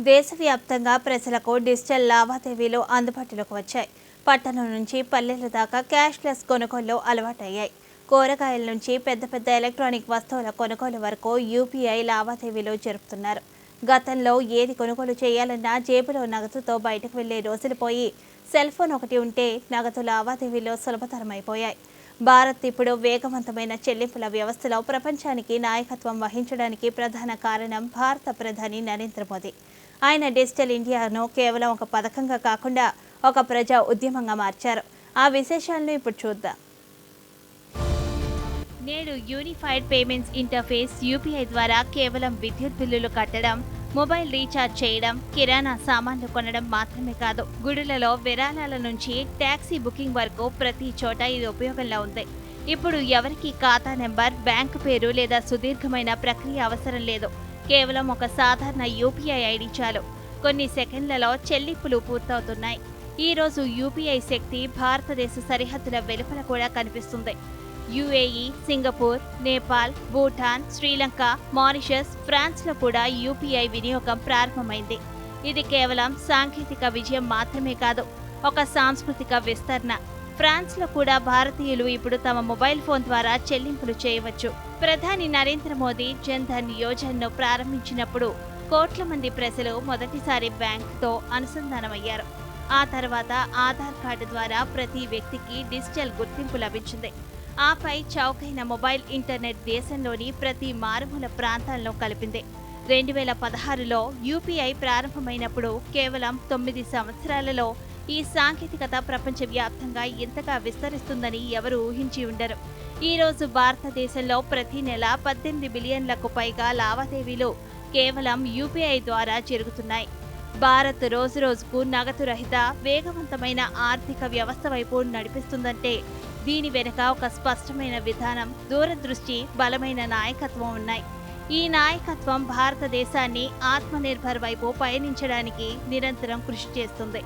దేశవ్యాప్తంగా ప్రజలకు డిజిటల్ లావాదేవీలు అందుబాటులోకి వచ్చాయి. పట్టణం నుంచి పల్లెల దాకా క్యాష్లెస్ కొనుగోళ్ళు అలవాటయ్యాయి. కూరగాయల నుంచి పెద్ద పెద్ద ఎలక్ట్రానిక్ వస్తువుల కొనుగోలు వరకు యూపీఐ లావాదేవీలు జరుపుతున్నారు. గతంలో ఏది కొనుగోలు చేయాలన్నా జేబులో నగదుతో బయటకు వెళ్ళే రోజులు పోయి సెల్ ఫోన్ ఒకటి ఉంటే నగదు లావాదేవీలు సులభతరమైపోయాయి. భారత్ ఇప్పుడు వేగవంతమైన చెల్లింపుల వ్యవస్థలో ప్రపంచానికి నాయకత్వం వహించడానికి ప్రధాన కారణం భారత ప్రధాని నరేంద్ర మోదీ. ఆయన డిజిటల్ ఇండియాను కేవలం ఒక పథకంగా కాకుండా ఒక ప్రజా ఉద్యమంగా మార్చారు. ఆ విశేషాలను ఇప్పుడు చూద్దాం. నేడు యూనిఫైడ్ పేమెంట్స్ ఇంటర్ఫేస్ యూపీఐ ద్వారా కేవలం విద్యుత్ బిల్లులు కట్టడం మొబైల్ రీఛార్జ్ చేయడం కిరాణా సామాన్లు కొనడం మాత్రమే కాదు గుడులలో విరాళాల నుంచి ట్యాక్సీ బుకింగ్ వరకు ప్రతి చోట ఇది ఉపయోగంలో ఉంది. ఇప్పుడు ఎవరికి ఖాతా నెంబర్ బ్యాంకు పేరు లేదా సుదీర్ఘమైన ప్రక్రియ అవసరం లేదు. కేవలం ఒక సాధారణ యూపీఐ ఐడి చాలు. కొన్ని సెకండ్లలో చెల్లింపులు పూర్తవుతున్నాయి. ఈ రోజు యూపీఐ శక్తి భారతదేశ సరిహద్దుల వెలుపల కూడా కనిపిస్తుంది. UAE Singapore Nepal Bhutan Sri Lanka Mauritius ఫ్రాన్స్లో కూడా యూపీఐ వినియోగం ప్రారంభమైంది. ఇది కేవలం సాంకేతిక విజయం మాత్రమే కాదు ఒక సాంస్కృతిక విస్తరణ. ఫ్రాన్స్లో కూడా భారతీయులు ఇప్పుడు తమ మొబైల్ ఫోన్ ద్వారా చెల్లింపులు చేయవచ్చు. ప్రధాని నరేంద్ర మోదీ జన్ ధన్ యోజనను ప్రారంభించినప్పుడు కోట్ల మంది ప్రజలు మొదటిసారి బ్యాంకుతో అనుసంధానమయ్యారు. ఆ తర్వాత ఆధార్ కార్డు ద్వారా ప్రతి వ్యక్తికి డిజిటల్ గుర్తింపు లభించింది. ఆపై చౌకైన మొబైల్ ఇంటర్నెట్ దేశంలోని ప్రతి మారుమూల ప్రాంతాల్లో కలిపింది. రెండు వేల పదహారులో యూపీఐ ప్రారంభమైనప్పుడు కేవలం తొమ్మిది సంవత్సరాలలో ఈ సాంకేతికత ప్రపంచవ్యాప్తంగా ఇంతగా విస్తరిస్తుందని ఎవరు ఊహించి ఉండరు. ఈ రోజు భారతదేశంలో ప్రతి నెల పద్దెనిమిది బిలియన్లకు పైగా లావాదేవీలు కేవలం యూపీఐ ద్వారా జరుగుతున్నాయి. భారత్ రోజు రోజుకు నగదు రహిత వేగవంతమైన ఆర్థిక వ్యవస్థ వైపు నడిపిస్తుందంటే దీని వెనుక ఒక స్పష్టమైన విధానం దూరదృష్టి బలమైన నాయకత్వం ఉన్నాయి. ఈ నాయకత్వం భారతదేశాన్ని ఆత్మనిర్భర్ వైపు పయనించడానికి నిరంతరం కృషి చేస్తుంది.